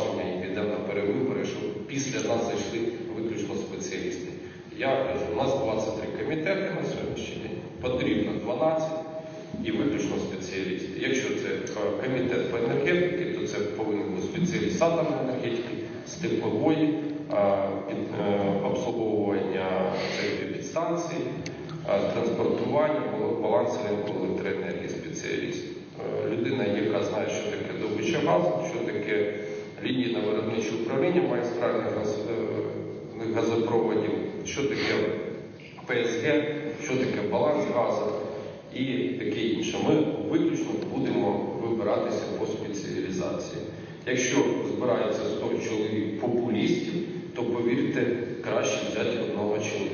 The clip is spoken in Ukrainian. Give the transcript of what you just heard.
повноваження і підемо на перевибори, щоб після нас зайшли виключно спеціалісти. Я кажу, у нас 23 комітети на сьогоднішній день, потрібно 12 і виключно спеціалісти. Якщо це е, комітет по енергетиці, то це повинен бути спеціаліст атомної енергетики, з теплової, е, е, обслуговування підстанцій, транспортування, бал- баланс ринку електроенергії спеціаліст. Людина, яка знає, що таке добича газу, що на виробниче управління магістральних е, газопроводів, що таке ПСГ, що таке баланс газу і таке інше. Ми виключно будемо вибиратися по спеціалізації. Якщо збирається 100 чоловік популістів, то повірте, краще взяти одного чоловіка.